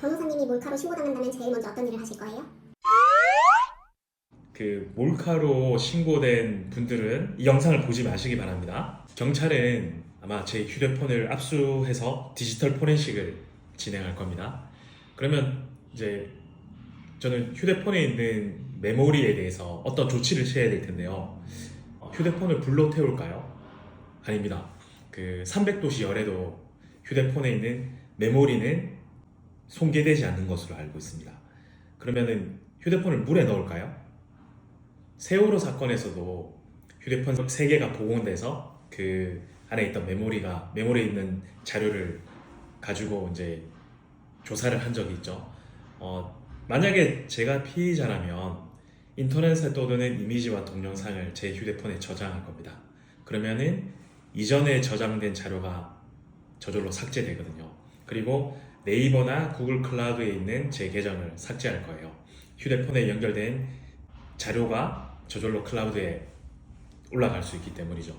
변호사님이 몰카로 신고당한다면 제일 먼저 어떤 일을 하실 거예요? 그 몰카로 신고된 분들은 이 영상을 보지 마시기 바랍니다. 경찰은 아마 제 휴대폰을 압수해서 디지털 포렌식을 진행할 겁니다. 그러면 이제 저는 휴대폰에 있는 메모리에 대해서 어떤 조치를 취해야 될 텐데요. 어, 휴대폰을 불로 태울까요? 아닙니다. 그 300도씨 열에도 휴대폰에 있는 메모리는 손괴되지 않는 것으로 알고 있습니다. 그러면은 휴대폰을 물에 넣을까요? 세월호 사건에서도 휴대폰 3개가 복원돼서 그 안에 있던 메모리가 메모리에 있는 자료를 가지고 이제 조사를 한 적이 있죠. 어, 만약에 제가 피의자라면 인터넷에 떠도는 이미지와 동영상을 제 휴대폰에 저장할 겁니다. 그러면은 이전에 저장된 자료가 저절로 삭제되거든요. 그리고 네이버나 구글 클라우드에 있는 제 계정을 삭제할 거예요. 휴대폰에 연결된 자료가 저절로 클라우드에 올라갈 수 있기 때문이죠.